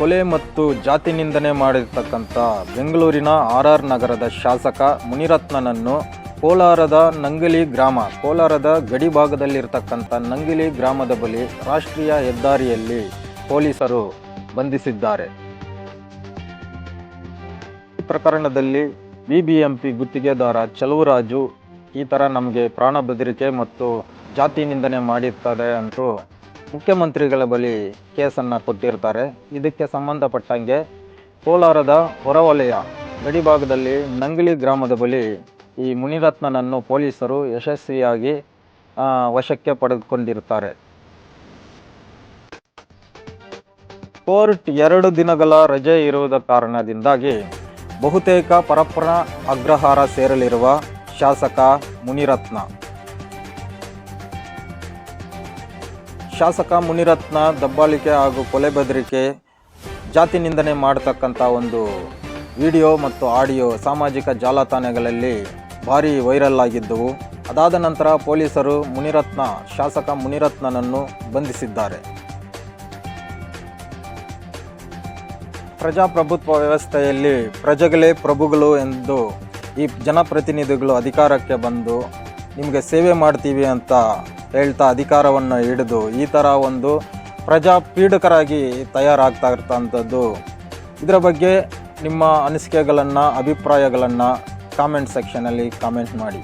ಕೊಲೆ ಮತ್ತು ಜಾತಿ ನಿಂದನೆ ಮಾಡಿರ್ತಕ್ಕಂಥ ಬೆಂಗಳೂರಿನ ಆರ್ ಆರ್ ನಗರದ ಶಾಸಕ ಮುನಿರತ್ನನನ್ನು ಕೋಲಾರದ ನಂಗಲಿ ಗ್ರಾಮ, ಕೋಲಾರದ ಗಡಿ ಭಾಗದಲ್ಲಿರ್ತಕ್ಕಂಥ ನಂಗಿಲಿ ಗ್ರಾಮದ ಬಳಿ ರಾಷ್ಟ್ರೀಯ ಹೆದ್ದಾರಿಯಲ್ಲಿ ಪೊಲೀಸರು ಬಂಧಿಸಿದ್ದಾರೆ. ಈ ಪ್ರಕರಣದಲ್ಲಿ ಬಿಬಿಎಂಪಿ ಗುತ್ತಿಗೆದಾರ ಚಲುವರಾಜು, ಈ ಥರ ನಮಗೆ ಪ್ರಾಣ ಬೆದರಿಕೆ ಮತ್ತು ಜಾತಿ ನಿಂದನೆ ಮಾಡಿರ್ತದೆ ಅಂತೂ ಮುಖ್ಯಮಂತ್ರಿಗಳ ಬಳಿ ಕೇಸನ್ನು ಕೊಟ್ಟಿರ್ತಾರೆ. ಇದಕ್ಕೆ ಸಂಬಂಧಪಟ್ಟಂಗೆ ಕೋಲಾರದ ಹೊರವಲಯ ಗಡಿಭಾಗದಲ್ಲಿ ನಂಗಲಿ ಗ್ರಾಮದ ಬಳಿ ಈ ಮುನಿರತ್ನನನ್ನು ಪೊಲೀಸರು ಯಶಸ್ವಿಯಾಗಿ ವಶಕ್ಕೆ ಪಡೆದುಕೊಂಡಿರುತ್ತಾರೆ. ಕೋರ್ಟ್ ಎರಡು ದಿನಗಳ ರಜೆ ಇರುವುದ ಕಾರಣದಿಂದಾಗಿ ಬಹುತೇಕ ಪರಪ್ಪನ ಅಗ್ರಹಾರ ಸೇರಲಿರುವ ಶಾಸಕ ಮುನಿರತ್ನ. ಶಾಸಕ ಮುನಿರತ್ನ ದಬ್ಬಾಳಿಕೆ ಹಾಗೂ ಕೊಲೆ ಬೆದರಿಕೆ, ಜಾತಿ ನಿಂದನೆ ಮಾಡತಕ್ಕಂಥ ಒಂದು ವಿಡಿಯೋ ಮತ್ತು ಆಡಿಯೋ ಸಾಮಾಜಿಕ ಜಾಲತಾಣಗಳಲ್ಲಿ ಭಾರೀ ವೈರಲ್ ಆಗಿದ್ದವು. ಅದಾದ ನಂತರ ಪೊಲೀಸರು ಮುನಿರತ್ನ, ಶಾಸಕ ಮುನಿರತ್ನನನ್ನು ಬಂಧಿಸಿದ್ದಾರೆ. ಪ್ರಜಾಪ್ರಭುತ್ವ ವ್ಯವಸ್ಥೆಯಲ್ಲಿ ಪ್ರಜೆಗಳೇ ಪ್ರಭುಗಳು ಎಂದು ಈ ಜನಪ್ರತಿನಿಧಿಗಳು ಅಧಿಕಾರಕ್ಕೆ ಬಂದು ನಿಮಗೆ ಸೇವೆ ಮಾಡ್ತೀವಿ ಅಂತ ಹೇಳ್ತಾ ಅಧಿಕಾರವನ್ನು ಹಿಡಿದು ಈ ಥರ ಒಂದು ಪ್ರಜಾ ಪೀಡಕರಾಗಿ ತಯಾರಾಗ್ತಾ ಇರ್ತಂಥದ್ದು ಇದರ ಬಗ್ಗೆ ನಿಮ್ಮ ಅನಿಸಿಕೆಗಳನ್ನು, ಅಭಿಪ್ರಾಯಗಳನ್ನು ಕಾಮೆಂಟ್ ಸೆಕ್ಷನಲ್ಲಿ ಕಾಮೆಂಟ್ ಮಾಡಿ.